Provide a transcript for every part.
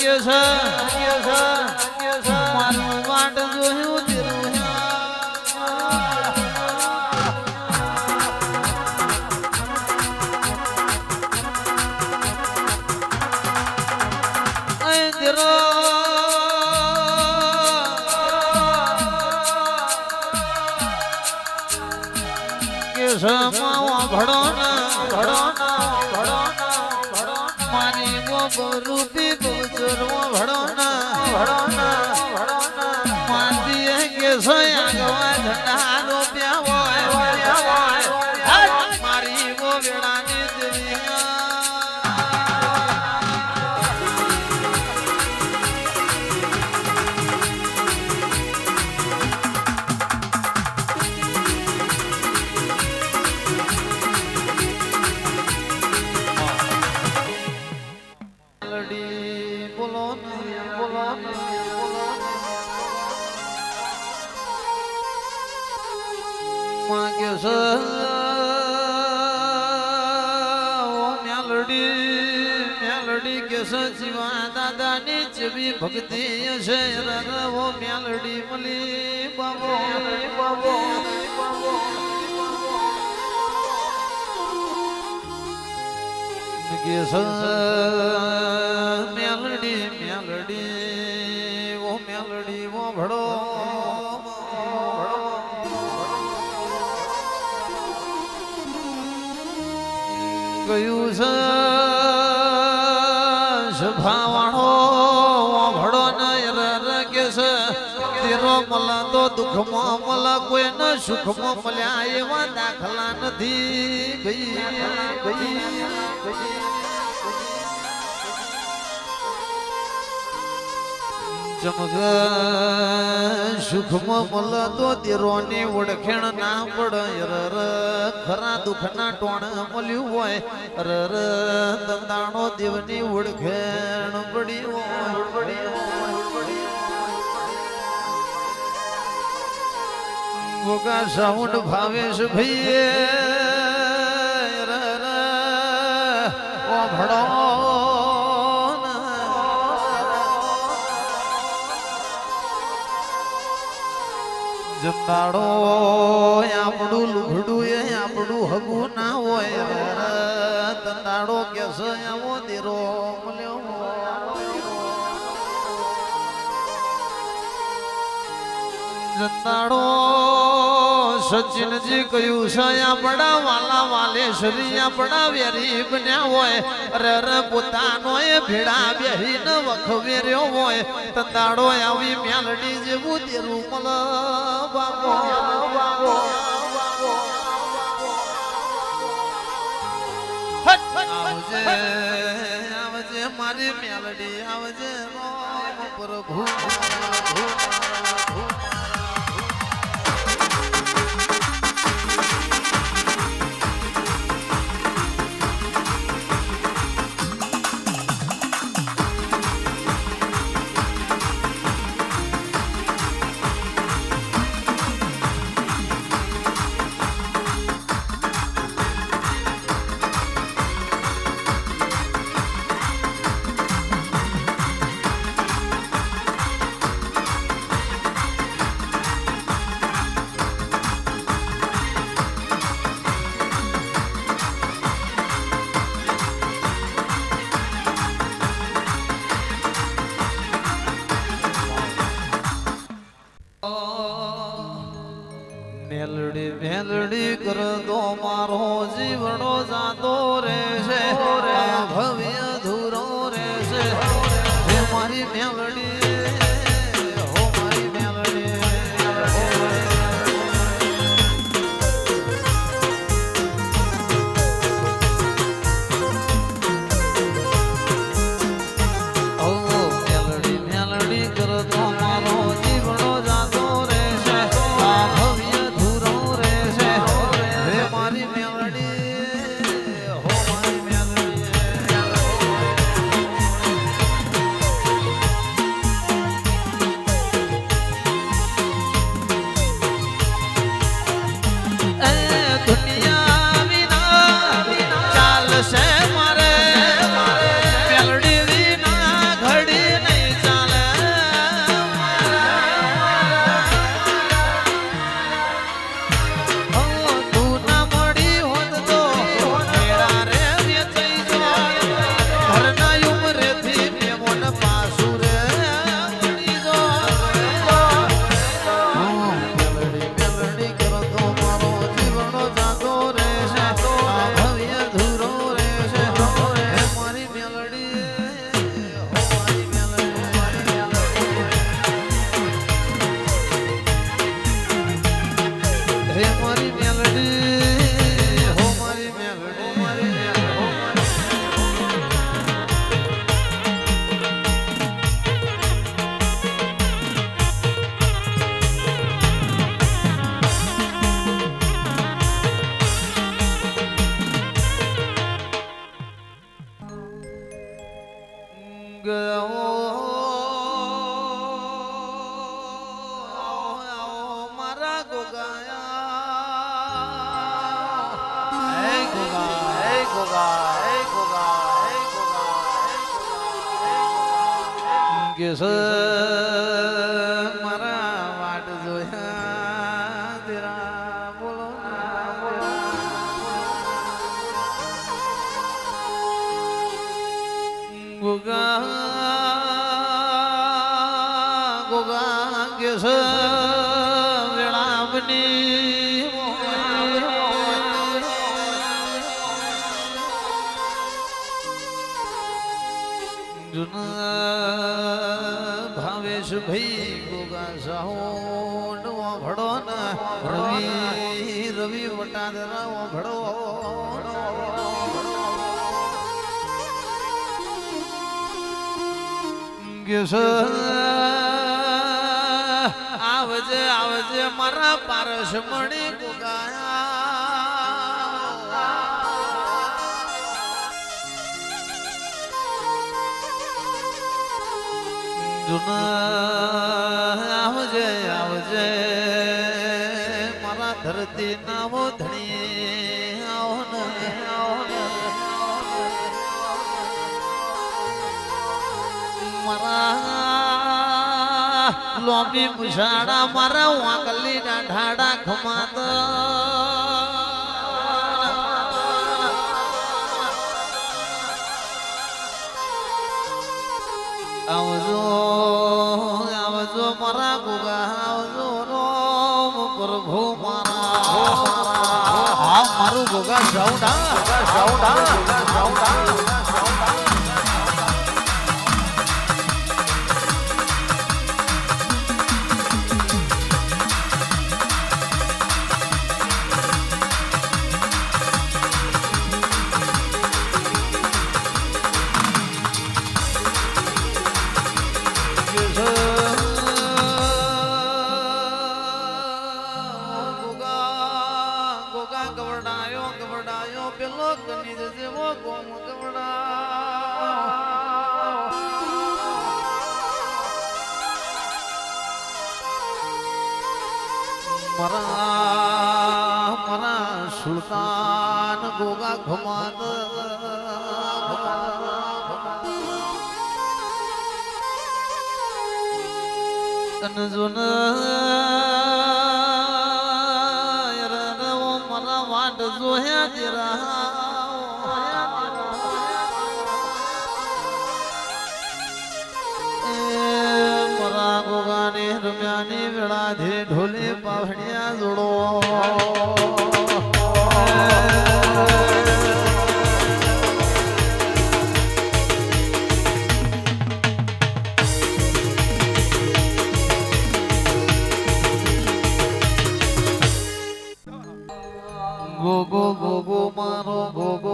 ધન્ય છે. મારું વાટ જોયું તેરું સમા ભડો ભડો ભડો ભડો મારી ગોપ ભડો ના ભણો ના ભણો ના માતી કે સોયા ગવા ઝંડા ભક્તિ છે રવો મેલડી મલી બાબો બાબો બાબો કે દુઃખમાં મળે કોઈ ન સુખમાં મળ્યા એવા દાખલા નથી. સુખમાં મળે તો તેરોની ઓળખેણ ના પડે. રર ખરા દુઃખના ટોણ મળ્યું હોય. રર દંદાણો દેવની ઓળખેણ પડી પડી હોય. ગોગા સાઉન્ડ ભાવેશ ભાઈએ. ભડો જમદાડો આપણું લુઘડું એ આપણું હગું ના હોય. તંદાડો કે છે આવો દેરો. મળ્યો. જંદાડો સચિનજી કહ્યું સયા આપણા વાલા વાલે શ્રી આપણા વેરી બન્યા હોય. અરે પોતાનો એ ભેડા બેહીન વખવેર્યો હોય. તંદાડો આવી મ્યાલડી જેવું તેરું મલ બાબો બાબો આવજે આવજે મારી મ્યાલડી આવજે પ્રભુ પ્રભુ. Uh, દિવસ મારા વાટ જોયા બોલો. ગોગા વટાર ભળો આવજે આવજે મારા પારસમણી ગુગાયા. જુના કરતી નામો ધણી. આવનો આવનો મારા લોબી મુસાડા મારા વાંગલી ના ઢાડા ખમાતા આવજો. મારું ગોગા સાઉન્ડ હા સાઉન્ડ હા સાઉન્ડ હા ગવડાયો ગવડાયો પેલો ગણિત જેવો ગોમ ગવડાયો મરા મરા સુલતાન ગોગા ઘુમાન તન જુના सोया तेरा ગોગાને રમ્યાની વેળાધે ઢોલે પાવણિયા જોડો ভগবান ভগ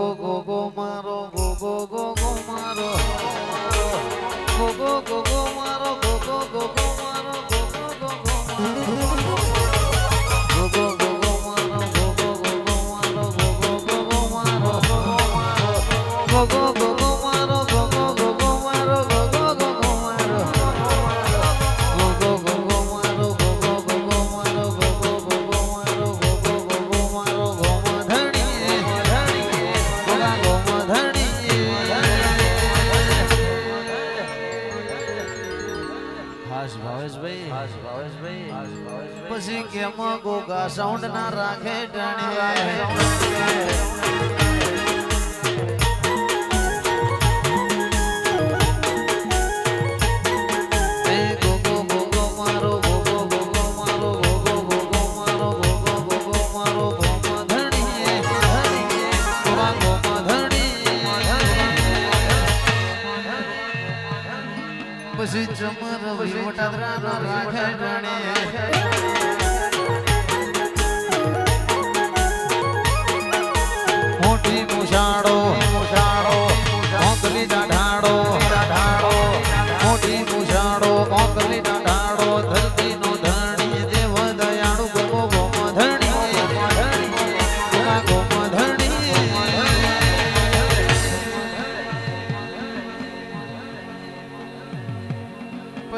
પછી કેમ ગોગા સાઉન્ડ ના રાખે ટણિયા પછી ચમર વટાદરા રાખે ગણે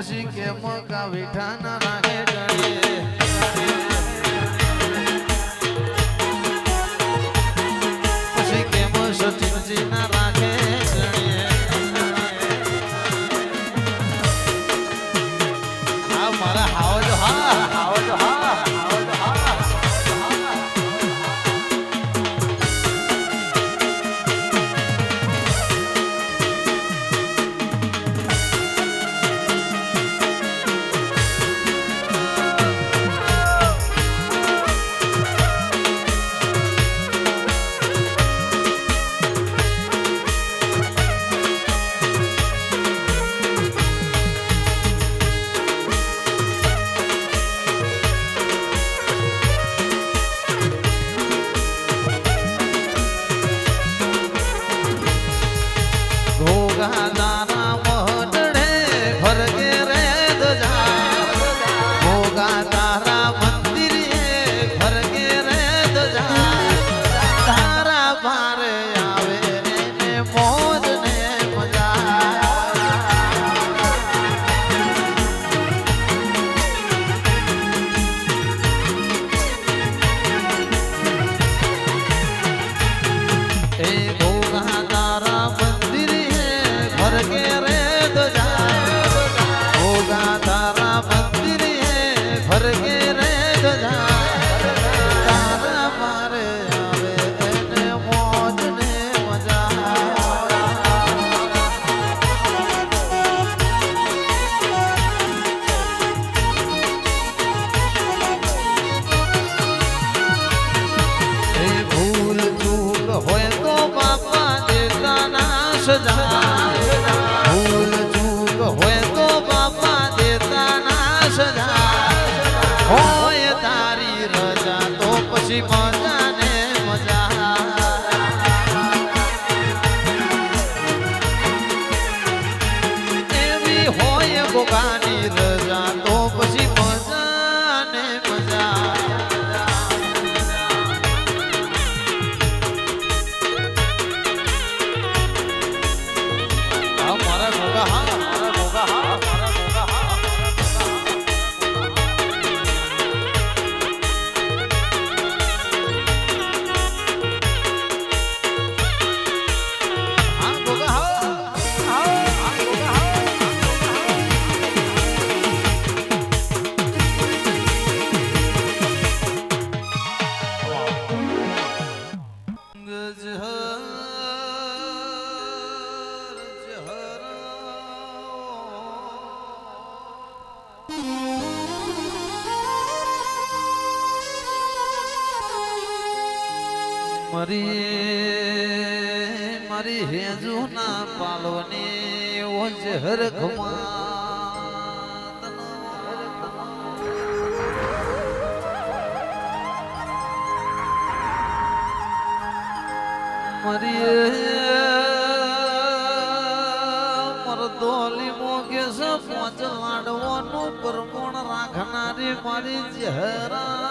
પછી કેમ કાવીઠા ના chegou. મારી મારી હેજુ ના પાલવની ઓ જહર મારી મરદોલી મોગે સ પોચ લાડવાનું પરમોણ રાખનારી મારી જહરા